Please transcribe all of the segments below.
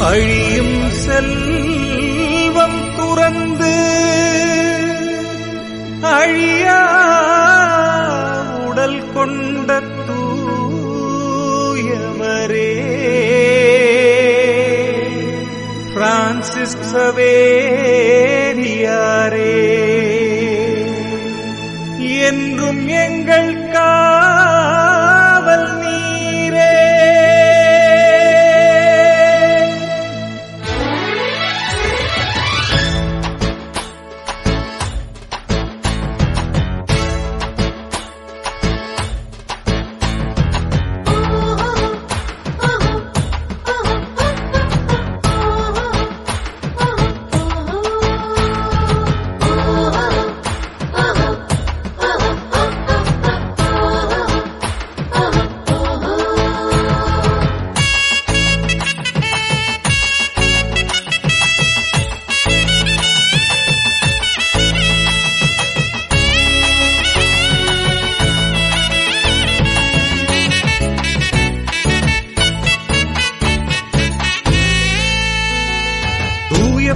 அழியும் செல்வம் துறந்து அழியா உடல் கொண்ட தூயவரே. பிரான்சிஸ் சவேரியாரே. என்றும் எங்கள் கா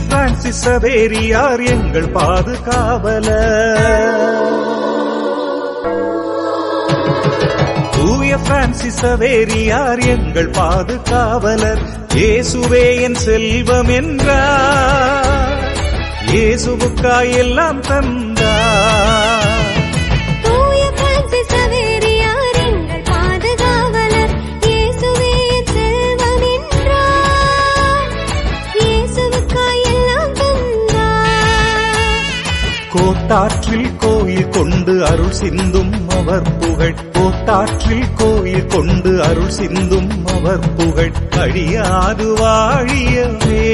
பிரான்சிஸ் சவேரியார் எங்கள் பாதுகாவல தூய பிரான்சிஸ் சவேரியார் எங்கள் பாதுகாவலர். இயேசுவே என் செல்வம் என்றார். இயேசுவுக்காய் எல்லாம் தன் கோட்டாற்றில் கோயில் கொண்டு அருள் சிந்தும் அவர் புகழ். கோட்டாற்றில் கோயில் கொண்டு அருள் சிந்தும் அவர் புகழ். அழியாது வாழியவே.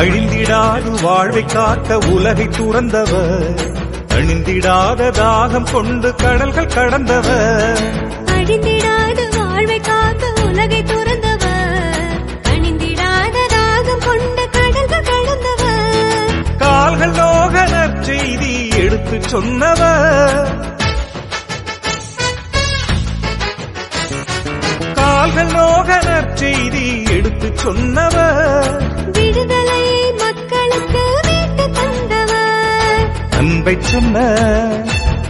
அழிந்திடாது வாழ்வை காக்க உலகை துறந்தவர். அணிந்திடாத தாகம் கொண்டு கடல்கள் கடந்தவர். அழிந்திடாத வாழ்வை காக்க உலகை துறந்தவர். அணிந்திடாத ராகம் கொண்ட கடல்கள் கடந்தவர். கால்கள் நோக நற்செய்தி எடுத்துச் சொன்னவர். கால்கள் நோக நற்செய்தி எடுத்துச் சொன்னவர். விடுதலையை அன்பை சொன்ன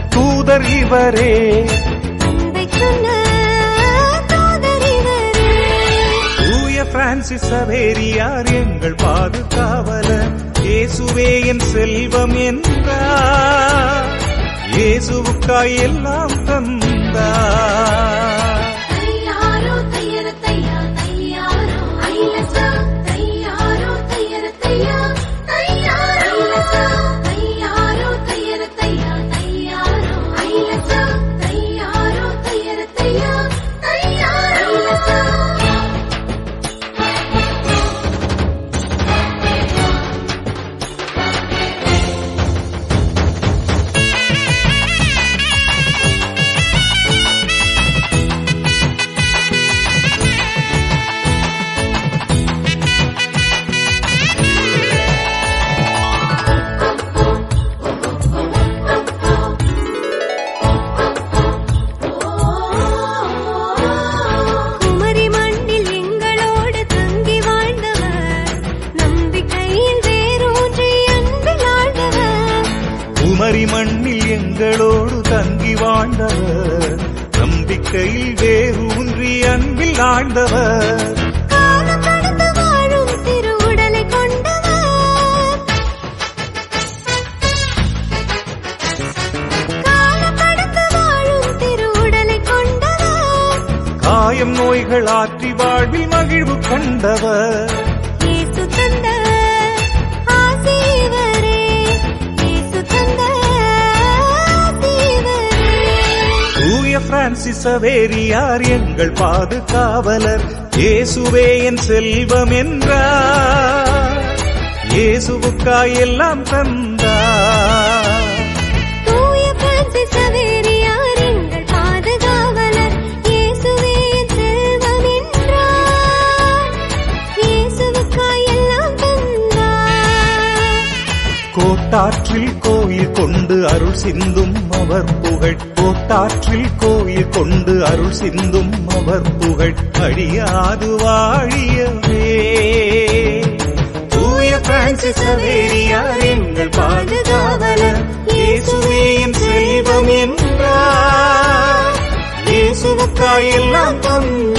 தூதர் இவரே. தூய பிரான்சிஸ் சவேரியார் எங்கள் பாதுகாவலர். இயேசுவே என் செல்வம் என்றார். இயேசுவுக்காய் எல்லாம் தந்தார். வாழ்க்கையில் வேறு ஊன்றி அன்பில் ஆழ்ந்தவர். காயம் நோய்கள் ஆற்றி வாழ்வில் மகிழ்வு கண்டவர். பிரான்சிஸ் அவேரியார் எங்கள் பாதுகாவலர். இயேசுவே என் செல்வம் என்றார். இயேசுவுக்காய் எல்லாம் தந்தார். கோட்டாற்றில் கோயில் கொண்டு அருள் சிந்தும் அவர் புகழ். கோட்டாற்றில் கோயில் கொண்டு அருள் சிந்தும் அவர் புகழ். அழியாது வாழியவே. தூய பிரான்சிஸ் சவேரியார் எங்கள் பாதுகாவலர். இயேசுவே செல்வம் என்றார். இயேசுவுக்காய் எல்லாம் தந்த